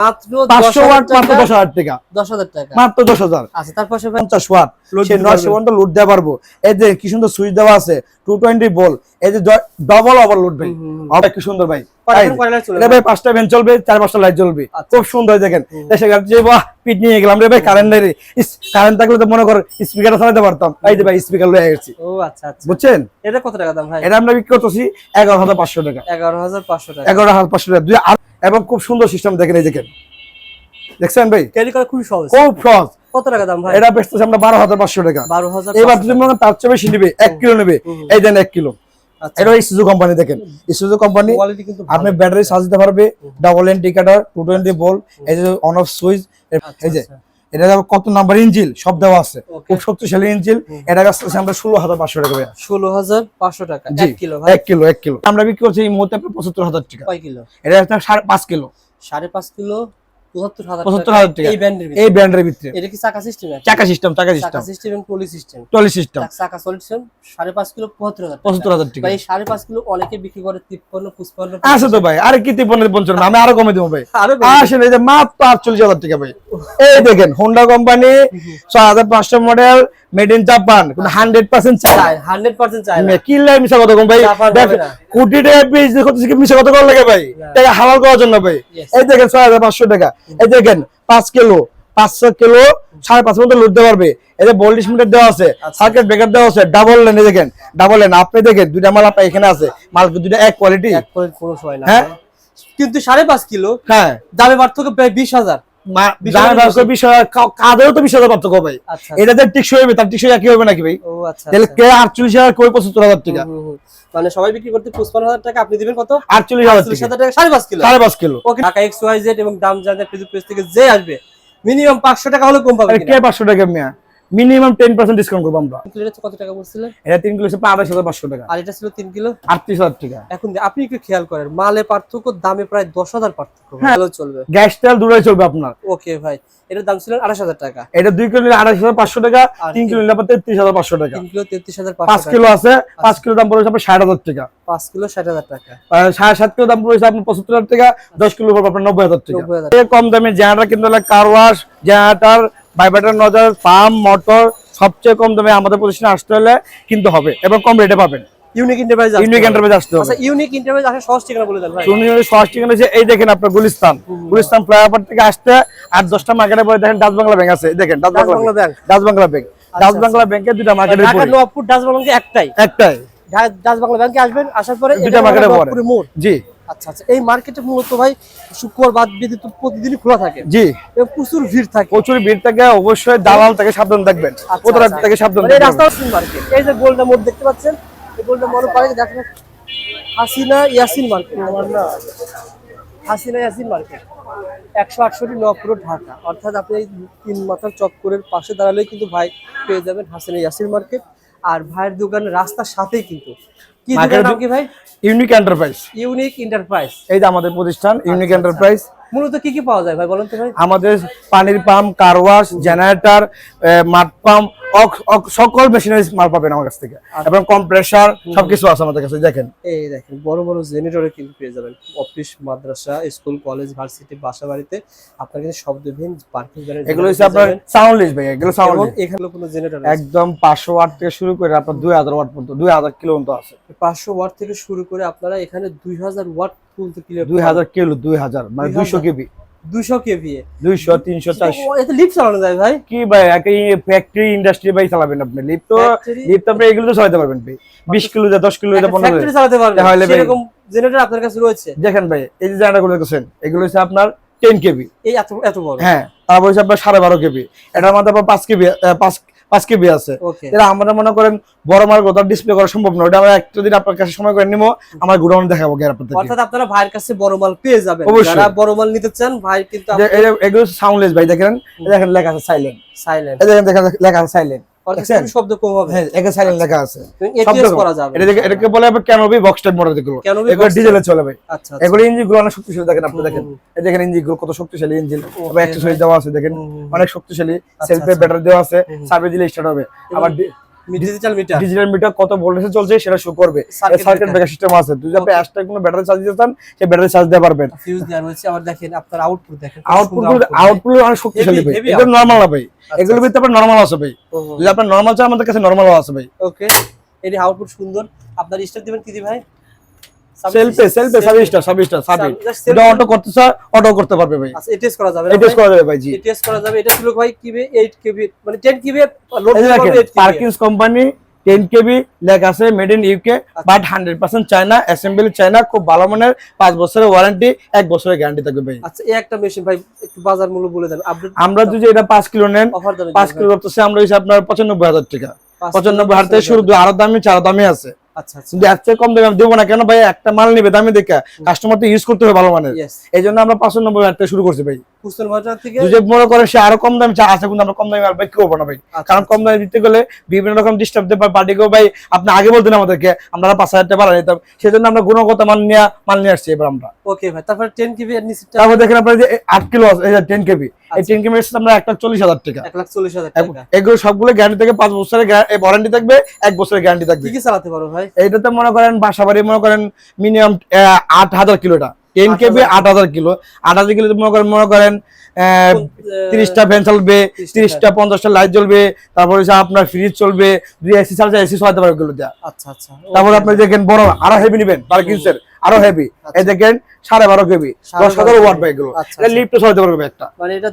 মাত্র পাঁচশো ওয়াট মাত্র দশ হাজার টাকা। দশ হাজার টাকা। মাত্র দশ হাজার। আচ্ছা তার পাশে পঞ্চাশ ওয়াট। সে নয়শো পারবে। লোড দিতে পারব। এই কি সুন্দর সুইচ দেওয়া আছে টু টোয়েন্টি বল এই যে ডবল ওভারলোড ভাই। হুম, হুম, হুম। অনেক কি সুন্দর ভাই। কয়টা এই ফোন কয়টা চলে এটা ভাই পাঁচটা ভ্যান চলবে চার পাঁচটা লাইট জ্বলবে। আচ্ছা। খুব সুন্দর দেখেন। দেশে যে বাহ পিট নিয়ে গেলাম রে ভাই কারেন্ট নেই কারেন্ট থাকলে তো মনে করো স্পিকারটা চালাতে পারতাম। এই যে ভাই স্পিকার লয়ে গেছি। ও আচ্ছা আচ্ছা। বুঝছেন? এটা কত টাকা দাম ভাই? এটা আমরা বিক্রি করতেছি এগারো হাজার পাঁচশো টাকা। এগারো হাজার পাঁচশো টাকা। এগারো হাজার পাঁচশো টাকা। দুই এবং খুব সুন্দর সিস্টেম দেখেন এই দেখেন দেখছেন ভাই? ক্যারি করা খুব সহজ। খুব সহজ। কত টাকা দাম ভাই? এটা বেচতেছি আমরা বারো হাজার পাঁচশো টাকা। বারো হাজার এবার যদি মনে তার চেয়ে বেশি নিবে এক কিলো নেবে এই দেন এক কিলো। আচ্ছা। এটা ইসুজু কোম্পানি দেখেন। ইসুজু কোম্পানি কোয়ালিটি কিন্তু আপনি ব্যাটারি সাজ দিতে পারবে ডাবল এন টিকাটার টু টোয়েন্টি বল এই যে অন অফ সুইচ আচ্ছা, এই যে। আচ্ছা। এটা কত নাম্বার ইঞ্জিল? সব দেওয়া আছে. খুব শক্তিশালী ইঞ্জিল। এটা আসতেছে আমরা ষোলো হাজার পাঁচশো টাকা। ষোলো হাজার পাঁচশো টাকা। এক কিলো এক কিলো এক কিলো। আমরা বিক্রি করছি এই মুহূর্তে পঁচাত্তর হাজার টাকা। কিলো? এটা সাড়ে পাঁচ কিলো। সাড়ে পাঁচ কিলো পঁচাত্তর হাজার টাকা এই ব্র্যান্ডের ভিতরে। এটা কি চাকা সিস্টেম চাকা সিস্টেম চাকা চাকা সিস্টেম সিস্টেম এবং পলি সিস্টেম টলি সিস্টেম চাকা সলিউশন সাড়ে পাঁচ কিলো পঁচাত্তর হাজার পঁচাত্তর হাজার টাকা। এই সাড়ে পাঁচ কিলো অনেকে বিক্রি করে তিপ্পান্ন পুষ্পান্ন আছে তো ভাই আরে কি তিপ্পান্ন পঞ্চান্ন আমি আরও কমে দেবো ভাই। যে মাত্র আটচল্লিশ হাজার টাকা ভাই। এই দেখেন হোন্ডা কোম্পানি ছয় হাজার পাঁচশো model made in Japan hundred percent চাই। হান্ড্রেড পার্সেন্ট চাই না। কি লাই মিশা কথা কম ভাই। কোটি টাকা পিস করতেছি কি মিশা কথা কর লাগে ভাই। টাকা হালাল করার জন্য ভাই। এই দেখেন ছয় হাজার পাঁচশো টাকা। এই দেখেন পাঁচ কিলো পাঁচশো কিলো সাড়ে পাঁচ মতো লুট পারবে এই যে বল্লিশ মিটার দেওয়া আছে আচ্ছা। সার্কিট ব্রেকার দেওয়া আছে ডাবল লেন দেখেন ডাবল লেন আপনি দেখেন দুইটা মাল আপনার এখানে আছে মাল দুইটা এক কোয়ালিটি হ্যাঁ। কিন্তু সাড়ে পাঁচ কিলো হ্যাঁ। দামে পার্থক্য প্রায় বিশ হাজার। কাদেরও তো বিশ হাজার পার্থক্য ভাই আচ্ছা এটা যে টিকসই হবে তার টিকসই একই হবে নাকি ভাই? ও আচ্ছা তাহলে আচ্ছা। কে আটচল্লিশ হাজার কই পঁচাত্তর হাজার টাকা। মানে সবাই বিক্রি করতে পঁচপান্ন হাজার টাকা আপনি দিবেন কত? আটচল্লিশ হাজার টাকা সাড়ে পাঁচ কিলো। সাড়ে পাঁচ kilo. Okay Dhaka X Y Z এবং দাম জানতে ফেসবুক পেজ থেকে যে আসবে মিনিমাম পাঁচশো টাকা হলে কম পাবে কে পাঁচশো টাকা মিয়া? মিনিমাম টেন পার্সেন্ট ডিসকাউন্ট করব আমরা। কিলো এটা কত টাকা বলছিলেন এটা তিন কিলো হিসেবে আড়াইশ টাকা। আর এটা ছিল তিন কিলো? আটত্রিশ হাজার টাকা। এখন আপনি একটু খেয়াল করেন মালে পার্থক্য দামে প্রায় দশ হাজার পার্থক্য। হ্যাঁ। ভালো চলবে। গ্যাস তেল দুটোই চলবে আপনার। ওকে ভাই এটার দাম ছিল আঠাশ হাজার টাকা। এটা দুই কিলো নিলে আড়াইশ হাজার পাঁচশো টাকা আর তিন কিলো নিলে আপনার তেত্রিশ হাজার পাঁচশো টাকা। তিন কিলো তেত্রিশ হাজার পাঁচ পাঁচশো কিলো আছে পাঁচ কিলো দাম পড়েছে আপনার ষাট হাজার টাকা। পাঁচ কিলো ষাট হাজার টাকা। আর সাড়ে সাত কিলো দাম পড়েছে আপনার পঁচাত্তর হাজার টাকা দশ কিলো পড়বে আপনার নব্বই হাজার টাকা। নব্বই হাজার এর কম দামে জেনারেটর কিনতে হলে কার ওয়াশ জেনারেটর ভাইব্রেটর নজর পাম্প মোটর সবচেয়ে কম দামে আমাদের প্রতিষ্ঠানে আসতে হলে কিনতে হবে এবং কম রেটে পাবেন। ইউনিক ইন্টারপ্রাইজ ইউনিক এন্টারপ্রাইজ আসতে হবে। আচ্ছা ইউনিক এন্টারপ্রাইজ আসলে সহজ ঠিকানা বলে দেন ভাই। শুনি সহজ ঠিকানা হচ্ছে এই দেখেন আপনার গুলিস্তান। গুলিস্তান ফ্লাইওভার থেকে আসতে আট দশটা মার্কেটে পরে দেখেন ডাচ বাংলা ব্যাংক আছে। দেখেন Dutch Bangla Bangla bank. Bank. Dutch Bangla bank. Dutch Bangla ব্যাংকে দুটা মার্কেটের ঢাকা পরে নবাবপুর ডাচ বাংলা ব্যাংকে একটাই। একটাই। ডাচ বাংলা ব্যাংকে আসবেন আসার পরে। জি। আচ্ছা আচ্ছা। এই মার্কেটে মূলত ভাই শুক্রবার বাদ ব্যতীত প্রতিদিনই খোলা থাকে। জি। প্রচুর ভিড় থাকে। প্রচুর ভিড় থাকে অবশ্যই দালাল থেকে সাবধান থাকবেন। আচ্ছা, প্রতারক আচ্ছা। থেকে সাবধান মানে এই রাস্তা মার্কেট। এই যে গোল্ডা মোড় দেখতে পাচ্ছেন এই গোল্ডা মোড় পারে দেখেন হাসিনা ইয়াসিন মার্কেট। হাসিনা ইয়াসিন মার্কেট। একশো আটষট্টি নবপুর ঢাকা। অর্থাৎ আপনি এই তিন মাথার চক্করের পাশে দাঁড়ালেই কিন্তু ভাই পেয়ে যাবেন হাসিনা ইয়াসিন মার্কেট। আর ভাইয়ের দোকান রাস্তার সাথেই কিন্তু। কি দোকান নাম কি ভাই? ইউনিক এন্টারপ্রাইজ ইউনিক এন্টারপ্রাইজ এই যে আমাদের প্রতিষ্ঠান ইউনিক আচ্ছা। এন্টারপ্রাইজ মূলত কি কি পাওয়া যায় ভাই বলেন তো ভাই? আমাদের পানির পাম্প কার ওয়াশ জেনারেটর মাঠ পাম্প সকল মেশিনারি মাল পাবেন আমার কাছ থেকে। আচ্ছা। এবং কম্প্রেসার সবকিছু আছে আমাদের কাছে দেখেন। এই দেখেন বড় বড় জেনারেটরে কিন্তু পেয়ে যাবেন। অফিস মাদ্রাসা স্কুল কলেজ ভার্সিটি বাসা বাড়িতে আপনার কিন্তু শব্দবিহীন পার্কিং এগুলো হচ্ছে আপনার সাউন্ড লিস্ট ভাই এগুলো সাউন্ড এবং এখানে কোনো জেনারেটর একদম পাঁচশো ওয়াট থেকে শুরু করে আপনার দুই হাজার ওয়াট পর্যন্ত দুই হাজার কিলো পর্যন্ত আছে। পাঁচশো ওয়াট থেকে শুরু করে আপনারা এখানে দুই হাজার ওয়াট পর্যন্ত দুই হাজার কিলো দুই হাজার মানে 2000 দুইশো কেবি। দুশো কেভিএ দুইশো তিনশো চারশো। এতে লিফট চালানো যায় ভাই? কি ভাই একটা ফ্যাক্টরি ইন্ডাস্ট্রি ভাই চালাবেন আপনি। লিফট তো লিফট আপনি এগুলো তো চালাতে পারবেন ভাই। বিশ কিলো যা দশ কিলো দিয়ে পনেরো ফ্যাক্টরি চালাতে পারবেন। তাহলে ভাই- এরকম জেনারেটর আপনার কাছে রয়েছে? দেখেন ভাই এই যে জায়গাটা গুলো দেখছেন এগুলো হচ্ছে আপনার টেন কেভি। এই এত এত বড়? হ্যাঁ তারপর হচ্ছে আপনার সাড়ে বারো কেবি এটার মধ্যে আপনার পাঁচ কেভি পাঁচ পাঁচ কেবি আছে। এটা আমরা মনে করেন বড় মাল গোদার ডিসপ্লে করা সম্ভব না ওটা আমরা একটা দিন আপনার কাছে সময় করে নিবো আমার গুডাউন দেখাবো গিয়ে আপনাদেরকে। অর্থাৎ আপনারা ভাইয়ের কাছে বড় মাল পেয়ে যাবেন। যারা বড় মাল নিতে চান ভাই কিন্তু এগুলো সাউন্ডলেস ভাই দেখেন? দেখেন লেখা আছে সাইলেন্ট সাইলেন্ট দেখেন দেখেন লেখা আছে সাইলেন্ট শব্দ কম হবে হ্যাঁ এখানে সাইলেন্ট লেখা আছে। এটিএস করা যাবে। এটা এটাকে বলে আবার ক্যানোভি বক্স টাইপ এগুলো। ডিজেলে চলে ভাই। আচ্ছা আচ্ছা। এগুলো ইঞ্জিনগুলো অনেক শক্তিশালী দেখেন আপনি দেখেন। এই দেখেন ইঞ্জিনগুলো কত শক্তিশালী ইঞ্জিন আবার দেওয়া আছে দেখেন। অনেক শক্তিশালী। আচ্ছা, সেলফে আচ্ছা। ব্যাটারি দেওয়া আছে। সার্ভিস দিলে স্টার্ট হবে। আবার ডিজিটাল মিটার ডিজিটাল মিটার কত ভোল্টেজে চলছে সেটা শো করবে। সার্কিট ব্রেকার সিস্টেম আছে। যদি আপনি এক্সট্রা কোনো ব্যাটারি চার্জ দিতে চান সেই ব্যাটারি চার্জ দিতে পারবেন। ফিউজ দেওয়া রয়েছে। আবার দেখেন আপনার আউটপুট দেখেন আউটপুট আউটপুট অনেক শক্তিশালী ভাই। এগুলো নরমাল না ভাই। এগুলো এগুলোর ভিতরে আপনার নরমাল আছে ভাই। যদি আপনার নরমাল চান আমাদের কাছে নরমাল আছে ভাই। ওকে এটি আউটপুট সুন্দর। আপনার স্টার দিবেন কি ভাই? সেলফে সেলফে সার্ভিস স্টার সার্ভিস এটা অটো করতে চায় অটো করতে পারবে ভাই। আচ্ছা এটিএস করা যাবে করা যাবে ভাই জি। এটিএস করা যাবে। এটা ছিল ভাই কিবে 8 কেবি মানে 10 কেবি লোড এই যে দেখেন করবে 8 KB Perkins company ten KB লেখা আছে made in UK. But hundred percent China assembly China খুব ভালো মানের পাঁচ বছরের ওয়ারেন্টি এক বছরের গ্যারান্টি থাকবে ভাই। আচ্ছা এই একটা মেশিন ভাই একটু বাজার মূল্য বলে দেন। আপডেট আমরা যদি এটা পাঁচ কিলো নেন অফার পাঁচ কিলো করতেছে আমরা হচ্ছে আপনার পঁচানব্বই হাজার টাকা। পঁচানব্বই হাজার থেকে শুরু আরও দামি চার দামি আছে। কিন্তু এর চেয়ে কম দামে আমি দেবো না। কেন ভাই? একটা মাল নিবে দামি দেখে। কাস্টমার তো ইউজ করতে হবে ভালো মানের। এই জন্য আমরা পাঁচশো নম্বর একটা শুরু করছি ভাই। কুস্তন বাজার থেকে যদি মনে করেন সে আরও কম দামে চা আছে কিন্তু আমরা কম দামে মাল বিক্রি করব না ভাই। আচ্ছা, কারণ কম দামে দিতে গেলে বিভিন্ন রকম ডিস্টার্ব দেবে পার্টিকেও ভাই আপনি আগে বলতেন আমাদেরকে আমরা পাঁচ হাজার টাকা বাড়া নিতাম। সেজন্য আমরা গুণগত মান নিয়ে মাল নিয়ে আসছি এবার আমরা। ওকে ভাই তারপর 10 কেবি তারপর দেখেন আপনার যে আট কিলো আছে টেন কেবি এই আচ্ছা। টেন কেবি আমরা এক লাখ চল্লিশ হাজার টাকা। 1 লাখ 40 হাজার টাকা। এগুলো সবগুলো গ্যারান্টি থেকে পাঁচ বছরের ওয়ারেন্টি থাকবে এক বছরের গ্যারান্টি থাকবে। কি চালাতে পারো ভাই? এইটাতে মনে করেন বাসা বাড়ি মনে করেন মিনিমাম আট হাজার কিলোটা টেন কেবি আট হাজার। কিলো। আট হাজার কিলো মনে করেন মনে করেন তিরিশটা ফ্যান চলবে 30টা তিরিশটা পঞ্চাশটা লাইট জ্বলবে তারপর আপনার ফ্রিজ চলবে দুই এসি চার্জ এসি চালাতে পারবে এগুলো দেওয়া আচ্ছা আচ্ছা তারপর আপনি দেখেন বড় আরও হেভি নিবেন পার্কিংসের আরও হেভি এই দেখেন সাড়ে বারো কেবি দশ হাজার ওয়াট আচ্ছা, এটা আচ্ছা। লিফটে চালাতে পারবে একটা। মানে এটা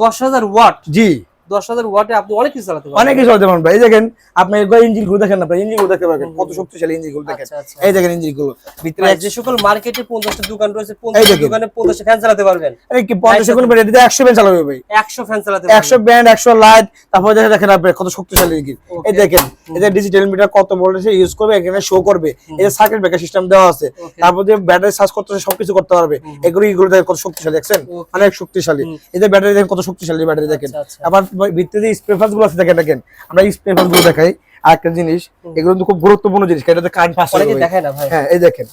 10000 ওয়াট জি। 10000 ওয়াটে আপনি অনেক কিছু চালাতে পারবেন। অনেক কিছু চালাতে পারবেন এই দেখেন আপনি ইঞ্জিনগুলো দেখেন আপনি ইঞ্জিনগুলো দেখতে পারবেন কত শক্তিশালী ইঞ্জিনগুলো দেখেন। এই দেখেন ইঞ্জিনগুলো ভিতরে যে সকল মার্কেটে 50টা দোকান রয়েছে এই 50 দেখেন। দোকানে 50 ফ্যান চালাতে পারবেন। এই কি পঞ্চাশ সেকেন্ড বেড়ে দিতে একশো ব্যান্ড চালাবে ভাই। 100 ফ্যান চালাতে একশো ব্যান্ড একশো লাইট তারপর দেখেন দেখেন আপনি কত শক্তিশালী ইঞ্জিন। এই দেখেন এই ডিজিটাল মিটার কত ভোল্টেজে ইউজ করবে এখানে শো করবে। সার্কিট ব্রেকার সিস্টেম দেওয়া আছে। তারপর যে ব্যাটারি চার্জ করতে সবকিছু করতে পারবে। এগুলো এগুলো দেখেন কত শক্তিশালী দেখছেন? অনেক শক্তিশালী। এদের ব্যাটারি দেখেন কত শক্তিশালী ব্যাটারি দেখেন। আচ্ছা, আচ্ছা। আবার ভিত্তিতে স্প্রে ফাসগুলো আছে দেখেন দেখেন। আমরা স্প্রে ফাসগুলো দেখাই। আরেকটা জিনিস এগুলো কিন্তু খুব গুরুত্বপূর্ণ জিনিস না ভাই? হ্যাঁ এই দেখেন।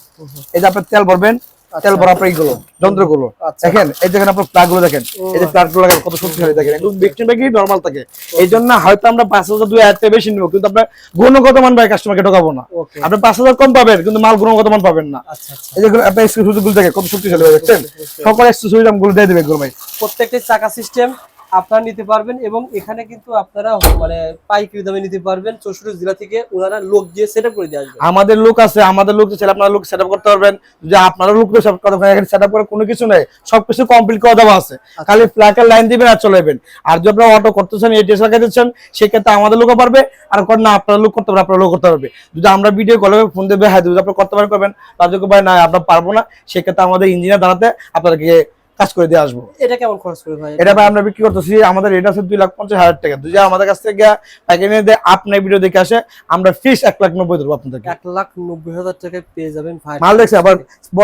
এই যে আপনার তেল ভরবেন তেল ভরা আপনার এইগুলো যন্ত্রগুলো। আচ্ছা। দেখেন এই দেখেন আপনার প্লাগগুলো দেখেন। এই যে প্লাগগুলো কত শক্তিশালী দেখেন। একদম বিক্রি ব্যাগই নর্মাল থাকে। এই জন্য হয়তো আমরা পাঁচ হাজার দুই হাজার বেশি নিবো কিন্তু আপনার গুণগত মান ভাই কাস্টমারকে ঢোকাবো না। আপনি পাঁচ হাজার কম পাবেন কিন্তু মাল গুণগত মান পাবেন না। আচ্ছা আচ্ছা। এই যেগুলো আপনার সুযোগগুলো দেখেন কত শক্তিশালী দেখছেন? সকল সুযোগগুলো দিয়ে দেবে এগুলো ভাই। প্রত্যেকটা চাকা সিস্টেম আপনারা নিতে পারবেন এবং এখানে কিন্তু আপনারা মানে পাইকারি দামে নিতে পারবেন। চৌষট্টি জেলা থেকে ওনারা লোক দিয়ে সেট করে দিয়ে আসবে। আমাদের লোক আছে আমাদের লোক ছেলে আপনার লোক সেটআপ করতে পারবেন। যদি আপনারা লোক সেট করতে পারেন এখানে সেটআপ করে কোনো কিছু নাই সবকিছু কমপ্লিট করে দেওয়া আছে। খালি ফ্ল্যাকের লাইন দিবেন আর চলে যাবেন। আর যদি আপনারা অটো করতেছেন এটিএস লাগাই দিচ্ছেন সেক্ষেত্রে আমাদের লোকও পারবে। আর করেন না আপনারা লোক করতে পারবে আপনারা লোক করতে পারবে। যদি আমরা ভিডিও কলে ফোন দেবে হ্যাঁ যদি আপনারা করতে পারবেন করবেন। তাদের ভাই না আমরা পারব না। সেক্ষেত্রে আমাদের ইঞ্জিনিয়ার দাঁড়াতে আপনাদেরকে কাজ করে দিয়ে আসব। এটা কেমন খরচ করে ভাই? এটা ভাই আমরা বিক্রি করতেছি আমাদের রেট আছে দুই লাখ পঞ্চাশ হাজার টাকা। যদি আমাদের কাছ থেকে পাইকারি নিয়ে আপনার ভিডিও দেখে আসে আমরা ফিস এক লাখ নব্বই দেবো আপনাদেরকে। এক লাখ নব্বই হাজার টাকায় পেয়ে যাবেন ভাই। মাল দেখছে আবার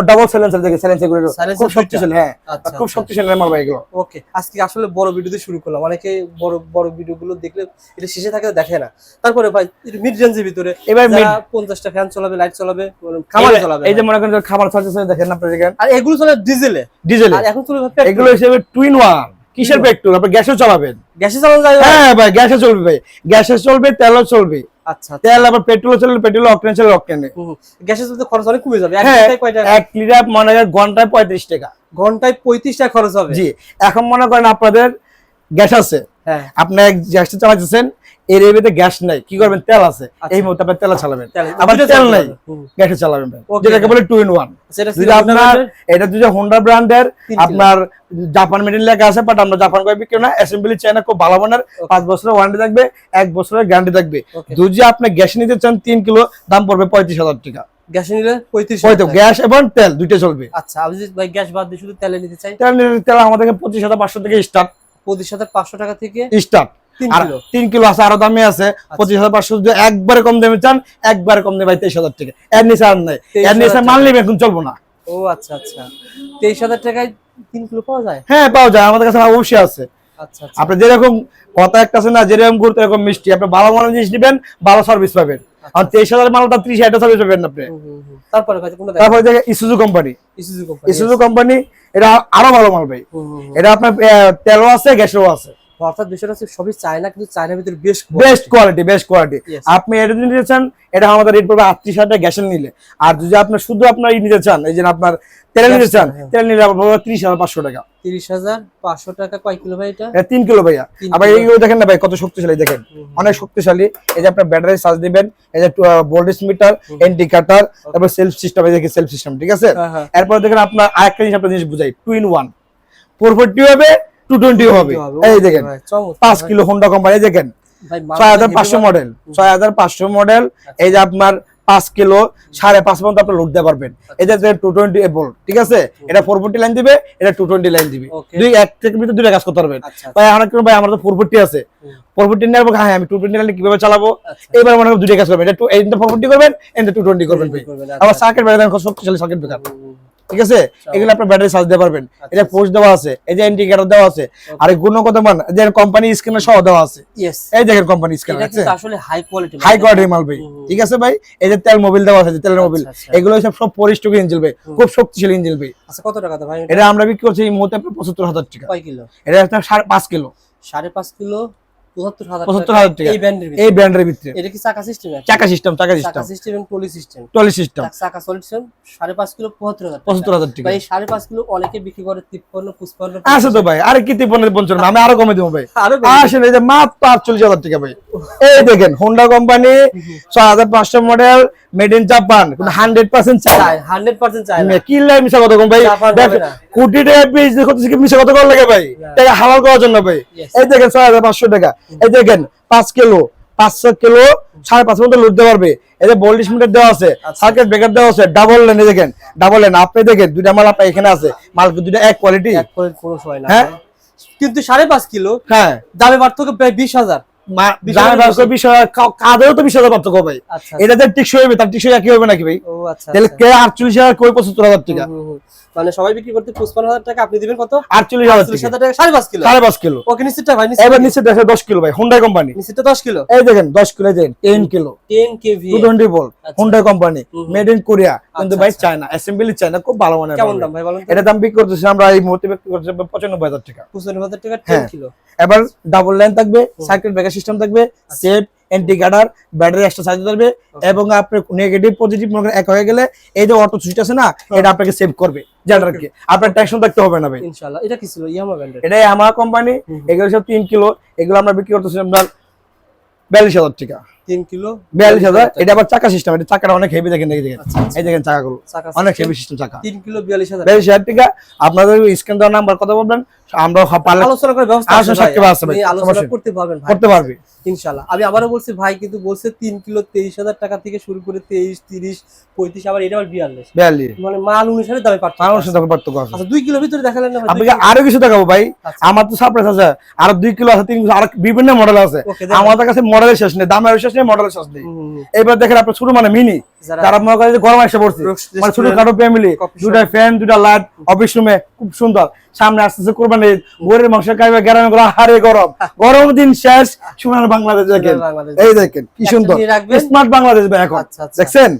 ডাবল সাইলেন্সার দেখে সাইলেন্সার করে খুব শক্তিশালী হ্যাঁ। আচ্ছা, খুব আচ্ছা। শক্তিশালী মাল ভাই এগুলো। ওকে আজকে আসলে বড় ভিডিও দিয়ে শুরু করলাম। অনেকে বড় বড় ভিডিও গুলো দেখলে এটা শেষে থাকে দেখে না। তারপরে ভাই মিড রেঞ্জের ভিতরে এবার পঞ্চাশটা ফ্যান চলাবে লাইট চলাবে খাবার চালাবে এই যে মনে করেন খাবার চার্জেস দেখেন আপনার দেখেন। আর এগুলো চলে ডিজেলে ডিজেল এখন এগুলো হিসেবে টুইন ওয়ান কিসের পেট্রোল আপনি গ্যাসে চালাবেন। গ্যাসে চালানো যায় হ্যাঁ ভাই গ্যাসে চলবে ভাই। গ্যাসে চলবে তেলও চলবে। আচ্ছা আচ্ছা। তেল আবার পেট্রোল চলবে পেট্রোল অকটেন চলবে অকটেনে হুম, হুম। গ্যাসে চলতে খরচ অনেক কমে যাবে। এক লিটার মনে করেন ঘন্টায় পঁয়ত্রিশ টাকা। ঘন্টায় পঁয়ত্রিশ টাকা খরচ হবে? জি। এখন মনে করেন আপনাদের গ্যাস আছে। হ্যাঁ। আপনি গ্যাসটা চালাচ্ছেন এর এবিতে গ্যাস নাই। কি করবেন? তেল আছে। আচ্ছা। এই মুহূর্তে আপনি তেল চালাবেন। তেল। আবার তেল নাই। গ্যাসে চালাবেন যেটাকে বলে টু ইন ওয়ান যদি আপনার এটা যদি হোন্ডা ব্র্যান্ডের আপনার জাপান মেড ইন লেখা আছে বাট আমরা জাপান করে বিক্রি না। অ্যাসেম্বলি চাইনা খুব ভালো মানের পাঁচ বছরের ওয়ারেন্টি থাকবে এক বছরের গ্যারান্টি থাকবে. যদি আপনি গ্যাস নিতে চান তিন কিলো দাম পড়বে পঁয়ত্রিশ হাজার টাকা। গ্যাসে নিলে পঁয়ত্রিশ গ্যাস এবং তেল দুইটা চলবে। আচ্ছা আমি যদি ভাই গ্যাস বাদ দিয়ে শুধু তেলে নিতে চাই? তেল নিলে তেল আমাদের পঁচিশ হাজার পাঁচশো থেকে স্টার্ট পঁচিশ হাজার পাঁচশো টাকা থেকে স্টার্ট আর তিন কিলো আছে আরও দামে আছে। পঁচিশ হাজার পাঁচশো যদি একবারে কম দামে চান একবারে কম দামে ভাই তেইশ হাজার টাকা। এর নিচে আর নাই। এর নিচে মাল নেবে এখন চলবো না। ও আচ্ছা আচ্ছা। তেইশ হাজার টাকায় তিন কিলো পাওয়া যায়? হ্যাঁ পাওয়া যায়। আমাদের কাছে অবশ্যই আছে। আচ্ছা আচ্ছা। আপনি যেরকম কথা একটা আছে না যেরকম গুরুত্ব এরকম মিষ্টি। আপনি ভালো মানের জিনিস নেবেন ভালো সার্ভিস পাবেন। আর তেইশ হাজার মালটা ত্রিশ হাজার সার্ভিস পাবেন আপনি। তারপরে তারপরে দেখে ইসুজু কোম্পানি ইসুজু কোম্পানি এটা আরও ভালো মাল ভাই। এটা আপনার তেলও আছে গ্যাসও আছে। অর্থাৎ বিষয়টা হচ্ছে সবই চায়না কিন্তু চায়নার ভিতরে বেশ বেস্ট কোয়ালিটি বেস্ট কোয়ালিটি আপনি এটা নিতে চান এটা আমাদের রেট পড়বে আটত্রিশ হাজার টাকা গ্যাসের নিলে। আর যদি আপনার শুধু আপনার ই নিতে চান এই যে আপনার তেল নিতে চান হ্যাঁ। তেল নিলে আপনার ত্রিশ হাজার পাঁচশো টাকা। তিরিশ হাজার পাঁচশো টাকা কয় কিলো ভাই এটা? তিন কিলো ভাইয়া। আবার। এইগুলো দেখেন না ভাই কত শক্তিশালী দেখেন। অনেক শক্তিশালী। এই যে আপনার ব্যাটারি চার্জ দিবেন এই যে ভোল্টেজ মিটার ইন্ডিকেটর তারপর সেলফ সিস্টেম এই সেলফ সিস্টেম ঠিক আছে? হ্যাঁ, হ্যাঁ। এরপর দেখেন আপনার আরেকটা জিনিস আপনার জিনিস বুঝাই two in one four forty হবে টু টোয়েন্টি হবে। এই দেখেন পাঁচ কিলো হোন্ডা কোম্পানি দেখেন ছয় হাজার পাঁচশো। মডেল ছয় হাজার পাঁচশো মডেল এই যে আপনার পাঁচ কিলো সাড়ে পাঁচ পর্যন্ত আপনি লোড দিতে পারবেন। এই যে টু টোয়েন্টি এবল ঠিক আছে? এটা ফোর ফোরটি লাইন দিবে এটা টু টোয়েন্টি লাইন দিবে. দুই এক থেকে ভিতরে দুইটা কাজ করতে পারবেন। আচ্ছা ভাই আমার ভাই আমার তো ফোর ফোরটি আছে। ফোর ফোরটি হ্যাঁ আমি টু টোয়েন্টি লাইন কীভাবে চালাবো? আচ্ছা। এবার মনে দুইটা কাজ করবেন। এটা এইটা ফোর ফোরটি করবেন এটা টু টোয়েন্টি করবেন আবার আচ্ছা। সার্কিট শক্তিশালী সার্কিট ব্রেকার হুম, ঠিক আছে? এগুলো আপনার ব্যাটারি চার্জ দিতে পারবেন। এটা পোস্ট দেওয়া আছে। এই যে ইন্ডিকেটর দেওয়া আছে। আর গুণগত মান যে কোম্পানি স্ক্রিনে সহ দেওয়া আছে। এই দেখেন কোম্পানি স্ক্রিন আছে? আসলে হাই কোয়ালিটি হাই কোয়ালিটির মাল ভাই। ঠিক আছে ভাই? এই যে তেল মোবিল দেওয়া আছে তেলের মোবিল আচ্ছা। এগুলো সব সব পরিষ্টক ইঞ্জিন ভাই। খুব শক্তিশালী ইঞ্জিন ভাই। আচ্ছা কত টাকা ভাই? এটা? আমরা বিক্রি করছি এই মুহূর্তে আপনার পঁচাত্তর হাজার টাকা। কয় কিলো? এটা আপনার সাড়ে পাঁচ কিলো। সাড়ে পাঁচ কিলো পঁচাত্তর হাজার টাকা। এই ব্যান্ডের এই ব্র্যান্ডের ভিতরে। এটা কি চাকা সিস্টেম চাকা সিস্টেম চাকা সিস্টেম চাকা সিস্টেম এবং টলি সিস্টেম টলি সিস্টেম চাকা সিস্টেম সাড়ে পাঁচ কিলো পঁচাত্তর হাজার পঁচাত্তর হাজার টাকা। ভাই সাড়ে পাঁচ কিলো অনেকে বিক্রি করে তিপ্পান্ন পুষ্পান্ন আছে তো ভাই আরে কি তিপ্পান্ন পঞ্চান্ন? আমি আরও কমে দেবো ভাই। আসেন এই যে মাত্র আটচল্লিশ হাজার টাকা ভাই। এই দেখেন হোন্ডা কোম্পানি ছয় হাজার পাঁচশো model made in Japan hundred percent চাই হান্ড্রেড পার্সেন্ট চাই কি মিশা কথা কম ভাই। কোটি টাকা কি মিশা কথা কর লাগে ভাই। টাকা হালাল করার জন্য ভাই। এই দেখেন ছয় হাজার পাঁচশো টাকা। এই দেখেন পাঁচ কিলো পাঁচশো কিলো সাড়ে পাঁচ মতো লুট দিতে পারবে। এই যে বল্লিশ মিটার দেওয়া আছে আচ্ছা। সার্কিট ব্রেকার দেওয়া আছে ডাবল লেন দেখেন ডাবল লেন আপনি দেখেন দুইটা মাল আপনার এখানে আছে মাল দুইটা এক কোয়ালিটি হ্যাঁ। কিন্তু সাড়ে পাঁচ কিলো হ্যাঁ। দামে পার্থক্য প্রায় বিশ হাজার। বিশ জানা হাজার কাদেরও তো বিশ পার্থক্য ভাই আচ্ছা এটা যে টিকসই হবে তার টিকসই একই হবে নাকি ভাই? আচ্ছা তাহলে আচ্ছা। কে আটচল্লিশ হাজার কই পঁচাত্তর হাজার টাকা। মানে সবাই বিক্রি করতে পঁচপান্ন হাজার টাকা আপনি দিবেন কত? আটচল্লিশ হাজার টাকা সাড়ে পাঁচ কিলো। সাড়ে পাঁচ কিলো। ওকে নিশ্চিতটা ভাই এবার নিচে দেখে দশ কিলো ভাই হুন্ডা কোম্পানি নিশ্চিতটা দশ কিলো? এই দেখেন দশ কিলো দেন ten kilo. Ten KV two twenty volt আচ্ছা। Honda company made in Korea কিন্তু আচ্ছা, ভাই আচ্ছা। চায়না অ্যাসেম্বলি চায়না খুব ভালো মানের কেমন দাম ভাই বলেন এটা দাম বিক্রি করতেছি আমরা এই মুহূর্তে বিক্রি করতেছি পঁচানব্বই হাজার টাকা। পঁচানব্বই হাজার টাকা টেন হ্যাঁ। কিলো। এবার ডাবল লাইন থাকবে সার্কিট ব্রেকার সিস্টেম থাকবে safe indicator battery extra charge থাকবে এবং আপনার নেগেটিভ পজিটিভ মনে এক হয়ে গেলে এই যে অটো সুইচ আছে না এটা আপনাকে সেভ করবে জেনারেটকে আপনার টেনশন থাকতে হবে না ভাই। ইনশাআল্লাহ এটা কি ছিল? ইয়ামা ব্র্যান্ডের এটাই আমার কোম্পানি এগুলো সব তিন কিলো এগুলো আমরা বিক্রি করতেছি আপনার বিয়াল্লিশ হাজার টাকা। তিন কিলো? বিয়াল্লিশ হাজার এটা আবার চাকা সিস্টেম এটা চাকাটা অনেক হেভি দেখেন দেখে দেখেন। আচ্ছা, আচ্ছা। এই দেখেন চাকাগুলো চাকা অনেক হেভি সিস্টেম চাকা। তিন কিলো বিয়াল্লিশ হাজার। বিয়াল্লিশ হাজার টাকা আপনাদের স্ক্যান দেওয়ার নাম্বার কথা বলবেন? আমরা আলোচনা ব্যবস্থা। করতে পারবেন করতে পারবে। আমি আবারও বলছি ভাই কিন্তু বলছে তিন কিলো তেইশ হাজার টাকা থেকে শুরু করে তেইশ তিরিশ পঁয়ত্রিশ আবার এটা আবার বিয়াল্লিশ। বিয়াল্লিশ। মানে মাল অনুসারে দামে পার্থক্য মানুষের আছে। সাথে পার্থক্য আছে। আচ্ছা দুই কিলো ভিতরে দেখালেন না আপনাকে আরও কিছু দেখাবো ভাই। আচ্ছা। আমার তো সারপ্রাইজ আছে। আর দুই কিলো আছে তিন কিলো আর বিভিন্ন মডেল আছে। আমাদের কাছে মডেলের শেষ নেই দামের শেষ নেই মডেলের শেষ নেই। এবার দেখেন আপনার ছোট মানে মিনি যারা মনে করেন গরম এসে পড়ছে মানে ছোট ফ্যামিলি দুটা ফ্যান দুটা লাইট অফিস রুমে খুব সুন্দর। সামনে আসতেছে কোরবানি গরের মাংস খাইবে গ্রামে গুলো হারে গরম। গরম দিন শেষ সোনার বাংলাদেশ দেখেন। এই দেখেন কি সুন্দর। স্মার্ট বাংলাদেশ ভাই এখন। আচ্ছা, আচ্ছা। দেখছেন?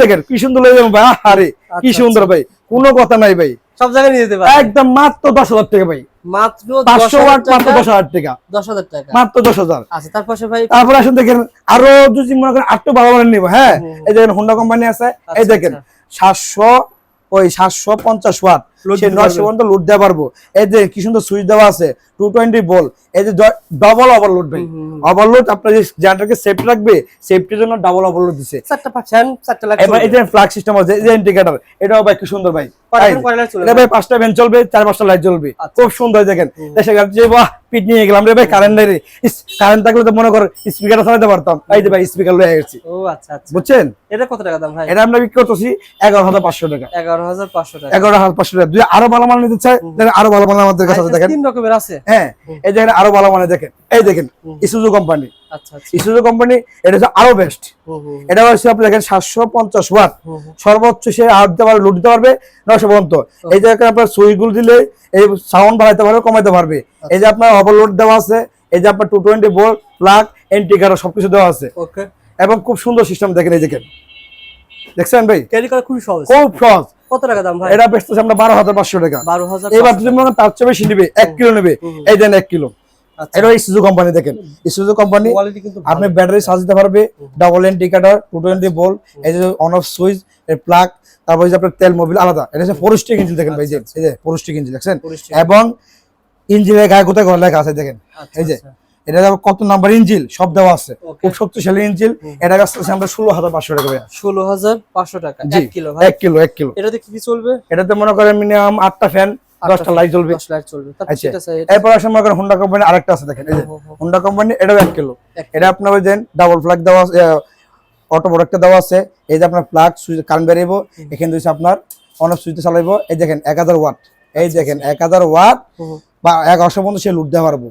দেখেন কি সুন্দর লাগে ভাই হারে কি আচ্ছা, সুন্দর ভাই। কোনো কথা নাই ভাই। সব জায়গায় নিয়ে যেতে পারে একদম মাত্র দশ হাজার টাকা ভাই। মাত্র পাঁচশো দশ ওয়াট হাজার মাত্র দশ টাকা হাজার টাকা। দশ হাজার টাকা। মাত্র দশ হাজার। আচ্ছা তারপর ভাই তারপরে আসুন দেখেন আরও যদি মনে করেন আটটু ভালো ভালো নিবো হ্যাঁ? এই দেখেন হোন্ডা কোম্পানি আছে। এই দেখেন সাতশো ওই সাতশো পঞ্চাশ ওয়াট। নয়শো পর্যন্ত লোড দেওয়া পারব। এই যে কি সুন্দর সুইচ দেওয়া আছে টু টোয়েন্টি বল এই যে ডবল ওভারলোড ভাই। ওভারলোড আপনার যে জেনারেটরকে সেফটি রাখবে সেফটির জন্য ডাবল ওভারলোড দিছে। চারটা পাচ্ছেন চারটা এবার এই যে ফ্ল্যাগ সিস্টেম আছে এই যে ইন্ডিকেটর এটাও ভাই কি সুন্দর ভাই। এটা ভাই পাঁচটা ভ্যান চলবে চার পাঁচটা লাইট জ্বলবে। আচ্ছা। খুব সুন্দর দেখেন। দেশে যে বাহ পিট নিয়ে গেলাম রে ভাই কারেন্ট নেই কারেন্ট থাকলে তো মনে কর স্পিকার চালাতে পারতাম। এই যে ভাই স্পিকার লয়ে গেছি। ও আচ্ছা আচ্ছা। বুঝছেন? এটা কত টাকা দাম ভাই? এটা আমরা বিক্রি করতেছি এগারো হাজার পাঁচশো টাকা। এগারো হাজার পাঁচশো টাকা। এগারো হাজার পাঁচশো টাকা। যদি আরও ভালো মাল নিতে চাই তাহলে আরও ভালো মাল আমাদের কাছে আচ্ছা, দেখেন। তিন রকমের আছে? হ্যাঁ এই দেখেন আরও ভালো মানে দেখেন এই দেখেন ইসুজু কোম্পানি আচ্ছা আচ্ছা। ইসুজু কোম্পানি এটা হচ্ছে আরও বেস্ট এটা হচ্ছে আপনি দেখেন সাতশো পঞ্চাশ ওয়াট। সর্বোচ্চ সে আট দিতে পারবে লুট দিতে পারবে নয়শো পর্যন্ত এই যে আপনার সুইগুলো দিলে এই সাউন্ড বাড়াইতে পারবে কমাইতে পারবে। এই যে আপনার ওভারলোড দেওয়া আছে এই যে আপনার টু টোয়েন্টি বোল্ট প্লাগ এন্টিকার সবকিছু দেওয়া আছে। ওকে এবং খুব সুন্দর সিস্টেম দেখেন এই দেখেন। দেখছেন ভাই? ক্যারি করা খুবই সহজ। খুব সহজ। কত টাকা দাম ভাই? এটা বেচতেছে আমরা বারো হাজার পাঁচশো টাকা। বারো হাজার এবার যদি মনে তার চেয়ে বেশি নিবে এক কিলো নেবে। এই দেন এক কিলো। আচ্ছা। এটা ইসুজু কোম্পানি দেখেন। ইসুজু কোম্পানি আপনি ব্যাটারি চার্জ দিতে পারবে ডাবল ইন্ডিকেটর টু টোয়েন্টি এই যে অন অফ সুইচ প্লাগ তারপর যে আপনার তেল মোবিল আলাদা। এটা হচ্ছে ফোরস্টিক ইঞ্জিন দেখেন ভাই যে আচ্ছা, এই যে ফোরস্টিক ইঞ্জিন দেখছেন? এবং ইঞ্জিনের গায়ে কোথায় ঘর লেখা আছে দেখেন। আচ্ছা, এই যে আচ্ছা। এটা আবার কত নাম্বার ইঞ্জিল? সব দেওয়া আছে. খুব শক্তিশালী ইঞ্জিল। এটা কাছে আমরা ষোলো হাজার পাঁচশো টাকা ষোলো হাজার পাঁচশো টাকা। জি কিলো এক কিলো এক কিলো। এটাতে কি কি চলবে? এটাতে মনে করেন মিনিমাম আটটা ফ্যান দশটা লাইট জ্বলবে। আচ্ছা। এরপর আসলে মনে করেন হোন্ডা কোম্পানি আরেকটা আছে দেখেন। হোন্ডা কোম্পানি এটাও এক কিলো। এটা আপনার ওই দেন ডাবল ফ্ল্যাগ দেওয়া আছে অটো দেওয়া আছে। এই যে আপনার প্লাগ সুইচ কারেন্ট বেরিয়েবো এখানে দিয়েছে আপনার অন অফ সুইচে চালাইবো। এই দেখেন এক হাজার ওয়াট। এই দেখেন এক হাজার ওয়াট। বা এগারোশো পর্যন্ত সে লুট দিতে পারব।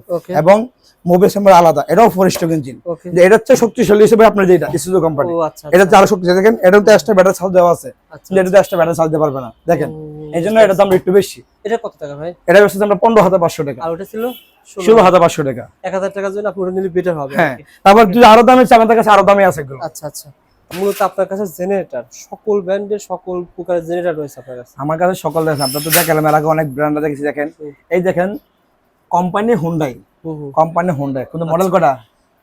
এবং মোবিল আলাদা। এটাও ফোর স্ট্রোক ইঞ্জিন এটা হচ্ছে শক্তিশালী হিসেবে আপনার যেটা ইসুজু কোম্পানি আচ্ছা এটা হচ্ছে আরও শক্তিশালী দেখেন এটাও তো এক্সট্রা ব্যাটারি চার্জ দেওয়া আছে। আচ্ছা এটাতে এক্সট্রা ব্যাটারি চার্জ দিতে পারবে না। দেখেন এই জন্য এটার দাম একটু বেশি। এটা কত টাকা ভাই? এটা হচ্ছে আমরা পনেরো হাজার পাঁচশো টাকা। আর ওটা ছিল ষোলো হাজার পাঁচশো টাকা। এক হাজার টাকার জন্য আপনি ওটা নিলে বেটার হবে হ্যাঁ। তারপর যদি আরও দামে চান কাছে আরও দামে আছে আচ্ছা আচ্ছা। মূলত আপনার কাছে জেনারেটর সকল ব্র্যান্ডের সকল প্রকারের জেনারেটর রয়েছে আপনার কাছে? আমার কাছে সকল দেখেন আপনার তো এর আগে অনেক ব্র্যান্ড দেখেছি দেখেন। এই দেখেন কোম্পানি হুন্ডাই কোম্পানি হুন্ডাই কিন্তু মডেল কটা?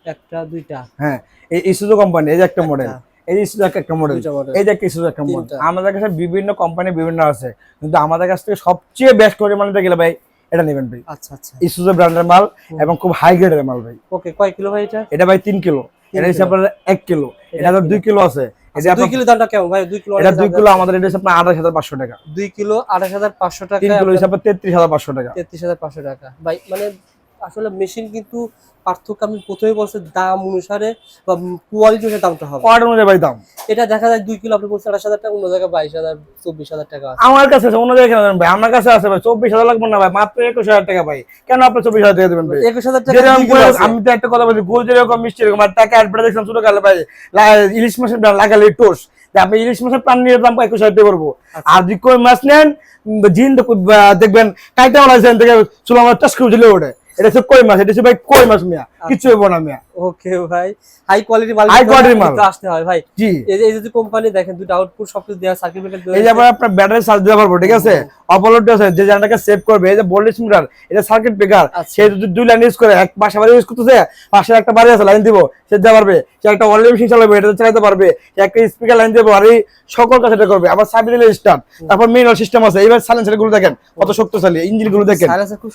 একটা দুইটা। হ্যাঁ এই ইসুজু কোম্পানি এই যে একটা মডেল এই যে ইসুজু একটা মডেল এই যে একটা ইসুজু একটা মডেল আমাদের কাছে বিভিন্ন কোম্পানি বিভিন্ন আছে। কিন্তু আমাদের কাছ থেকে সবচেয়ে বেস্ট করে মানে গেলে ভাই এটা নেবেন ভাই। আচ্ছা আচ্ছা। ইসুজু ব্র্যান্ডের মাল এবং খুব হাই গ্রেডের মাল ভাই। ওকে কয় কিলো ভাই এটা? এটা ভাই তিন কিলো। এটা হচ্ছে আপনার এক কিলো। এটা আপনার দুই কিলো। আছে। এটা আচ্ছা, দুই কিলো দামটা কেমন? ভাই দুই কিলো এটা দুই কিলো আমাদের এটা হচ্ছে আপনার আঠাশ হাজার পাঁচশো টাকা। দুই কিলো আঠাশ হাজার পাঁচশো টাকা তিন কিলো হিসাবে তেত্রিশ হাজার পাঁচশো টাকা। তেত্রিশ হাজার পাঁচশো টাকা। ভাই মানে আসলে মেশিন কিন্তু পার্থক্য আমি প্রথমে বলছি দাম অনুসারে বা কোয়ালিটি অনুসারে দামটা হবে। ওয়ার্ড অনুযায়ী ভাই দাম। এটা দেখা যায় দুই কিলো আপনি বলছেন আঠাশ হাজার টাকা অন্য জায়গায় বাইশ হাজার চব্বিশ হাজার টাকা আছে। আমার কাছে আছে অন্য জায়গায় কেন ভাই? আমার কাছে আছে ভাই চব্বিশ হাজার লাগবে না ভাই মাত্র একুশ হাজার টাকা ভাই। কেন আপনি চব্বিশ হাজার টাকা দেবেন ভাই? একুশ হাজার টাকা। আমি তো একটা কথা বলছি গোল যেরকম মিষ্টি এরকম। আর টাকা অ্যাডভার্টাইজ দেখলাম ছোট কালে ভাই ইলিশ মাছের লাগালে টোস যে আপনি ইলিশ মাছের প্রাণ নিয়ে দাম একুশ হাজার টাকা করব। আচ্ছা। আর যদি কই মাছ নেন জিন দেখবেন কাইটা মাছ থেকে চুলো আমার টাস করে ঝুলে ওঠে। এটা হচ্ছে কই মাছ? এটা হচ্ছে ভাই কই মাছ মিয়া? আচ্ছা। কিছু হইব না মিয়া। ওকে ভাই হাই কোয়ালিটি মাল হাই quality মাল। আসতে হয় ভাই। জি। এই যে এই যে কোম্পানি দেখেন দুটো আউটপুট সবকিছু দেয়া সার্কিট ব্রেকার এই যে আবার আপনার ব্যাটারি চার্জ দিতে পারব ঠিক আছে? অপলোড আছে যে জানটাকে সেভ করবে এই যে ভোল্টেজ মিটার এটা সার্কিট ব্রেকার আচ্ছা। সে যদি দুই লাইন ইউজ করে এক পাশে বাড়ি ইউজ করতেছে পাশে একটা বাড়ি আছে লাইন দিব। সে দিতে পারবে সে একটা অনলাইন মেশিন চালাবে এটা চালাতে পারবে একটা স্পিকার লাইন দেবো আর এই সকল কাছে এটা করবে। আবার সাবি দিলে স্টার্ট তারপর মেইন সিস্টেম আছে। এবার সাইলেন্সারগুলো দেখেন কত শক্তিশালী ইঞ্জিনগুলো দেখেন।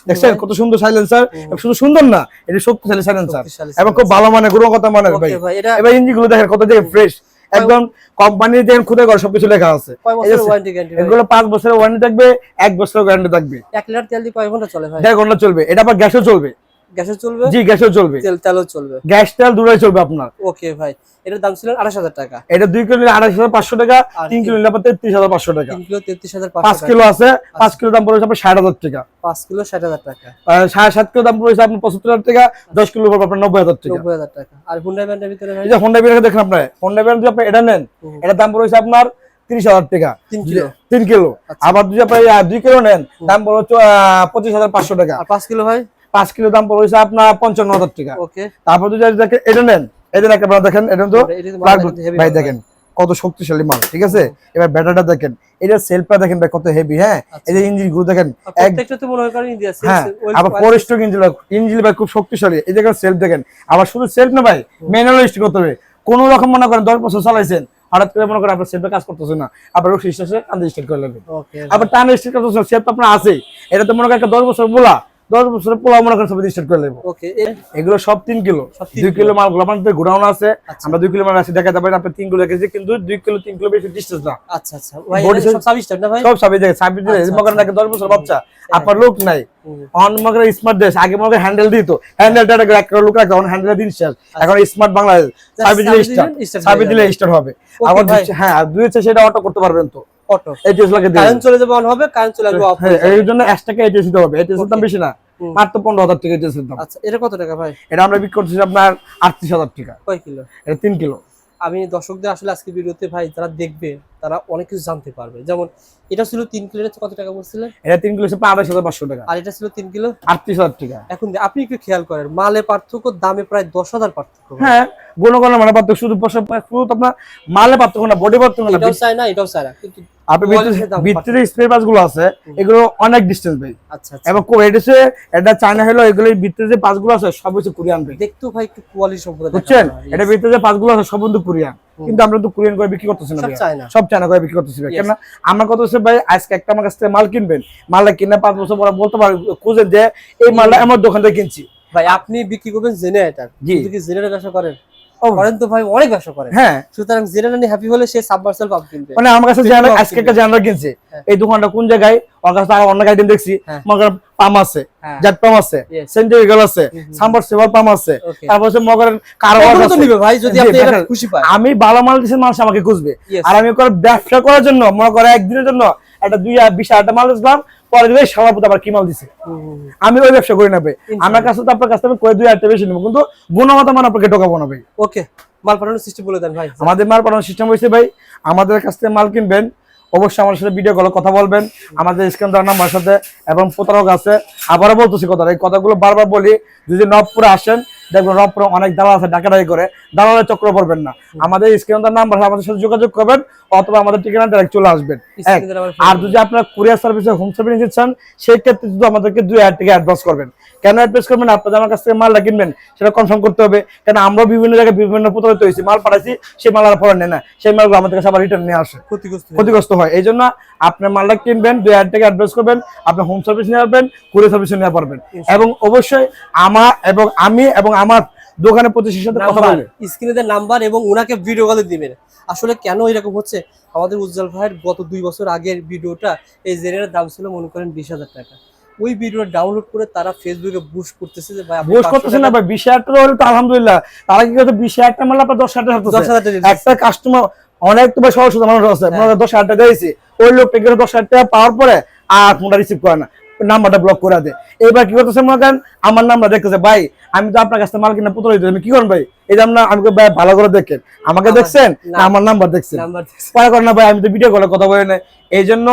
দেখছেন? কত সুন্দর সাইলেন্সার শুধু সুন্দর না এটা শক্তিশালী সাইলেন্সার এবং খুব ভালো মানে গুণগত মানের ভাই। এবার ইঞ্জিনগুলো দেখেন কত দেখেন ফ্রেশ একদম কোম্পানির দেখেন খুদে ঘর সবকিছু লেখা আছে। কয় এই ওয়ারেন্টি গ্যারান্টি এগুলো পাঁচ বছরের ওয়ারেন্টি থাকবে এক বছরের গ্যারান্টি থাকবে। এক লিটার তেল দিয়ে কয় ঘণ্টা চলে ভাই? দেড় ঘণ্টা চলবে। এটা আবার গ্যাসও চলবে। গ্যাসে চলবে? জি গ্যাসও চলবে। তেল তেলও চলবে। গ্যাস তেল দুটোই চলবে আপনার। ওকে ভাই এটার দাম ছিল আঠাশ হাজার টাকা। এটা দুই কিলো আড়াইশ হাজার পাঁচশো টাকা তিন কিলো নিলে তেত্রিশ হাজার পাঁচশো টাকা। তিন কিলো তেত্রিশ হাজার পাঁচ কিলো আছে পাঁচ কিলো দাম পড়েছে আপনার ষাট হাজার টাকা। পাঁচ কিলো ষাট হাজার টাকা। সাড়ে সাত কিলো দাম পড়েছে আপনার পঁচাত্তর হাজার টাকা দশ কিলো পড়বে আপনার নব্বই হাজার টাকা। নব্বই হাজার টাকা। আর হুন্ডা ব্যান্ডের ভিতরে এই যে হোন্ডা বিয়ার দেখেন আপনার হোন্ডা যদি আপনি এটা নেন। এটার দাম পড়েছে আপনার তিরিশ হাজার টাকা। তিন কিলো। তিন কিলো। আচ্ছা। আবার যদি আপনি দুই কিলো নেন দাম পড়েছে আহ, পঁচিশ হাজার পাঁচশো টাকা। পাঁচ কিলো ভাই? পাঁচ কিলো দাম পড়েছে আপনার পঞ্চান্ন হাজার টাকা। তারপর যদি এটা নেন একটা আপনারা দেখেন এটা তো এটা ভাই দেখেন কত শক্তিশালী মাল ঠিক আছে? এবার ব্যাটারিটা দেখেন এটা সেলফটা দেখেন ভাই কত হেভি হ্যাঁ? এই যে ইঞ্জিনগুলো দেখেন হয় আবার ফোর স্ট্রোক ইঞ্জিন ইঞ্জিন ভাই খুব শক্তিশালী। এই দেখেন সেলফ দেখেন। আবার শুধু সেলফ না ভাই ম্যানুয়াল স্টিক করতে হবে। কোনো রকম মনে করেন দশ বছর চালাইছেন হঠাৎ করে মনে করেন আপনার সেলফে কাজ করতেছে না। আবার রোগ সিস্টেম কান্দে স্টার্ট করে লাগবে। ওকে আবার টান স্টার্ট করতেছে সেলফ আপনার আছে এটা তো মনে করেন একটা দশ বছর পোলা দশ বছরের পোলা মনে করেন সবাই স্টার্ট করে ওকে এগুলো সব তিন কিলো। দুই কিলো মালগুলো আমাদের গোডাউন আছে। আচ্ছা। আমরা দুই কিলো মাল আছে দেখাতে পারি আপনি তিন কিলো রেখেছি কিন্তু দুই কিলো তিন কিলো বেশি ডিস্টেন্স না। আচ্ছা আচ্ছা। সব সব সাবি দেখে সাবি আচ্ছা, মনে করেন আচ্ছা। দশ বছর বাচ্চা। আপনার লোক নাই। অন স্মার্ট দেশ। আগে মনে করেন হ্যান্ডেল দিত হ্যান্ডেলটা একটা লোক রাখতো এখন হ্যান্ডেল দিন শেষ। এখন স্মার্ট বাংলাদেশ। সাবি দিলে সাবি স্টার্ট সাবি দিলে। স্টার্ট হবে। আবার হ্যাঁ দুই সেটা অটো করতে পারবেন তো। অটো দিয়ে কারেন্ট চলে যাবে অন হবে কারেন্ট চলে অফ হ্যাঁ এই জন্য এক্সট্রাকে এটিএস দিতে হবে। এটিএস দাম বেশি না। মাত্র পনেরো হাজার টাকা এটিএস দাম। আচ্ছা এটা কত টাকা ভাই? এটা আমরা বিক্রি করতেছি আপনার আটত্রিশ হাজার টাকা। কয় কিলো? এটা তিন কিলো। আমি দর্শকদের আসলে আজকে ভিডিওতে ভাই যারা দেখবে তারা অনেক কিছু জানতে পারবে। যেমন এটা ছিল তিন কিলো কত টাকা বলছিলেন? এটা তিন কিলো আড়াইশ হাজার পাঁচশো টাকা। আর এটা ছিল তিন কিলো? আটত্রিশ হাজার টাকা। এখন আপনি একটু খেয়াল করেন মালে পার্থক্য দামে প্রায় দশ হাজার পার্থক্য হ্যাঁ গুণগণ মানে পার্থক্য শুধু শুধু আপনার মালে পার্থক্য না বডি পার্থক্য না এটাও চাই না এটাও চাই না। কিন্তু ভিতরে স্প্রে পাসগুলো আছে এগুলো অনেক ডিস্টেন্স ভাই। আচ্ছা আচ্ছা। এবং কোয়েডিসে এটা চায়না হলো এগুলো ভিতরে যে পাসগুলো আছে সব হচ্ছে কোরিয়ান ভাই। দেখতেও ভাই একটু কোয়ালিটি সম্পর্কে বুঝছেন? এটা ভিতরে যে পাসগুলো আছে সব কিন্তু কোরিয়ান কিন্তু আমরা তো কোরিয়ান করে বিক্রি করতেছি না সব চায়না। করে বিক্রি করতেছি ভাই কেন আমার কথা হচ্ছে ভাই আজকে একটা আমার কাছ থেকে মাল কিনবেন। মালটা কিনে পাঁচ বছর পরে বলতে পারবেন খুঁজে যে এই মালটা আমার দোকান থেকে কিনছি। ভাই আপনি বিক্রি করবেন জেনারেটর জি। শুধু কি ব্যবসা করেন? করেন তো ভাই অনেক ব্যবসা করেন হ্যাঁ। সুতরাং নিয়ে হ্যাপি হলে সে সাবমার্সেল পাম্প কিনবে। মানে আমার কাছে আজকে একটা। কিনছে। হ্যাঁ। এই দোকানটা কোন জায়গায়? ওর কাছে আর অন্য গাড়ি দেখছি। হ্যাঁ। মগর পাম আছে। হ্যাঁ। জেট পাম আছে. সেন্ট্রিগেল আছে। সাম্বার সেভার পাম আছে। তারপর হচ্ছে মগরের কারও ওগুলো তো নিবে ভাই যদি আপনি এটা খুশি পায়। আমি ভালো মাল দিচ্ছি মানুষ আমাকে খুঁজবে। আর আমি করে ব্যবসা করার জন্য মনে করে একদিনের জন্য একটা দুই বিশ হাজার মাল দিলাম পরে দিবে সভাপতি আবার কি মাল দিছে? আমি ওই ব্যবসা করি না ভাই। আমার কাছে তো আপনার কাছ থেকে কয়ে দুই হাজার টাকা বেশি নেব কিন্তু গুণগত মান আপনাকে টোকাবো না ভাই। ওকে মাল পাঠানোর সিস্টেম বলে দেন ভাই। আমাদের মাল পাঠানোর সিস্টেম হয়েছে ভাই আমাদের কাছ থেকে মাল কিনবেন অবশ্যই আমার সাথে ভিডিও কলে কথা বলবেন আমাদের স্ক্যান দেওয়ার নাম্বার সাথে এবং প্রতারক আছে। আবারও বলতেছি কথা এই কথাগুলো বারবার বলি যদি নবপুরে আসেন দেখবেন নবপুরে অনেক দালাল আছে ডাকাডাকি করে। দালালের চক্র পড়বেন না। আমাদের স্ক্যান দেওয়ার নাম্বার আমাদের সাথে যোগাযোগ করবেন অথবা আমাদের ঠিকানা ডাইরেক্ট চলে আসবেন। আর যদি আপনার কুরিয়ার সার্ভিসে হোম সার্ভিস নিচ্ছেন সেই ক্ষেত্রে শুধু আমাদেরকে দুই হাজার টাকা অ্যাডভান্স করবেন। কেন অ্যাডভান্স করবেন আপনাদের আমার কাছ থেকে মালটা কিনবেন সেটা কনফার্ম করতে হবে। কেন আমরা বিভিন্ন জায়গায় বিভিন্ন প্রতারিত হয়েছি মাল পাঠাইছি সেই মাল আর পরে নেয় না। সেই মালগুলো আমাদের কাছে আবার রিটার্ন নিয়ে আসে। ক্ষতিগ্রস্ত হয় এই জন্য আপনার মালটা কিনবেন দুই হাজার টাকা অ্যাডভান্স করবেন আপনি হোম সার্ভিস নিয়ে আসবেন কুরিয়ার সার্ভিস নিয়ে পারবেন এবং অবশ্যই আমার এবং আমি এবং আমার দোকানের প্রতিষ্ঠানের সাথে কথা বলবেন স্ক্রিনে নাম্বার এবং ওনাকে ভিডিও কলে দিবেন। আসলে কেন এরকম হচ্ছে? আমাদের উজ্জ্বল ভাইয়ের গত দুই বছর আগের ভিডিওটা এই জেনারের দাম ছিল মনে করেন বিশ হাজার টাকা। ওই ভিডিওটা ডাউনলোড করে তারা ফেসবুকে বুস্ট করতেছে যে ভাই বুস্ট করতেছে না ভাই বিশ হাজার টাকা হলে তো আলহামদুলিল্লাহ। তারা কি করতে বিশ হাজার টাকা মারলে আপনার দশ হাজার টাকা দশ হারতেছে। হাজার টাকা একটা কাস্টমার অনেক তো ভাই সহজ মানুষ আছে। হ্যাঁ। মনে দশ হাজার টাকা দিয়েছি। ওই লোকটা গেলে দশ হাজার টাকা পাওয়ার পরে আর ফোনটা রিসিভ করে না। নাম্বারটা ব্লক করে দেয় এবার কি করতেছে মনে করেন আমার নাম্বার দেখতেছে ভাই আমি তো আপনার কাছ মাল কিনা পুতুল আমি কি করেন ভাই? এই যে আমরা আমাকে ভাই ভালো করে দেখেন। আমাকে দেখছেন? না। না আমার নাম্বার দেখছেন। পরে করেন না ভাই আমি তো ভিডিও কলে কথা বলে নাই। এই জন্য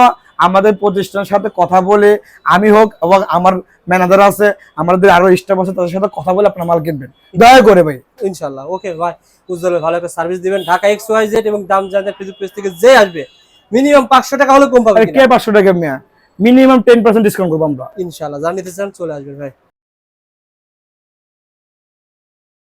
আমাদের প্রতিষ্ঠানের সাথে কথা বলে আমি হোক এবং আমার ম্যানেজার আছে আমাদের আরও স্টাফ আছে তাদের সাথে কথা বলে আপনার মাল কিনবেন। দয়া করে ভাই। ইনশাল্লাহ ওকে ভাই উজ্জ্বল ভালো একটা সার্ভিস দিবেন। ঢাকা এক্স ওয়াই জেড এবং দাম জানতে ফেসবুক পেজ থেকে যে আসবে মিনিমাম পাঁচশো টাকা হলে কম পাবে কে পাঁচশো টাকা মেয়া? মিনিমাম টেন পার্সেন্ট ডিসকাউন্ট করব আমরা। ইনশাল্লাহ জানিতে চান চলে আসবেন ভাই।